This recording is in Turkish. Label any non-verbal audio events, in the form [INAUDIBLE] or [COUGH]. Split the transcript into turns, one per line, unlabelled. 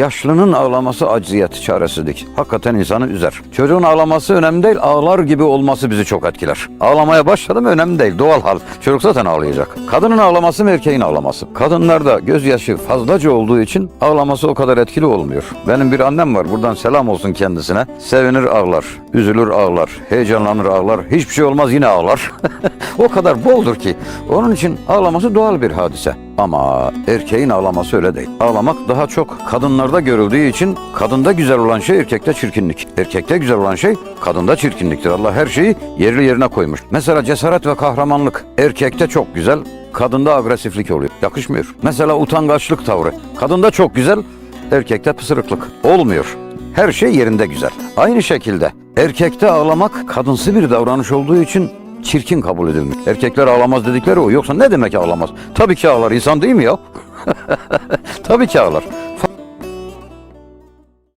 Yaşlının ağlaması acziyet, çaresizlik. Hakikaten insanı üzer. Çocuğun ağlaması önemli değil, ağlar gibi olması bizi çok etkiler. Ağlamaya başladı mı önemli değil, doğal hal. Çocuk zaten ağlayacak. Kadının ağlaması mı erkeğin ağlaması? Kadınlarda gözyaşı fazlaca olduğu için ağlaması o kadar etkili olmuyor. Benim bir annem var, buradan selam olsun kendisine. Sevinir ağlar, üzülür ağlar, heyecanlanır ağlar, hiçbir şey olmaz yine ağlar. [LAUGHS] o kadar boldur ki. Onun için ağlaması doğal bir hadise. Ama erkeğin ağlaması öyle değil. Ağlamak daha çok kadınlarda görüldüğü için kadında güzel olan şey erkekte çirkinlik. Erkekte güzel olan şey kadında çirkinliktir. Allah her şeyi yerli yerine koymuş. Mesela cesaret ve kahramanlık erkekte çok güzel, kadında agresiflik oluyor. Yakışmıyor. Mesela utangaçlık tavrı. Kadında çok güzel, erkekte pısırıklık. Olmuyor. Her şey yerinde güzel. Aynı şekilde erkekte ağlamak kadınsı bir davranış olduğu için çirkin kabul edilmiş. Erkekler ağlamaz dedikleri o. Yoksa ne demek ağlamaz? Tabii ki ağlar. İnsan değil mi ya? [LAUGHS] Tabii ki ağlar.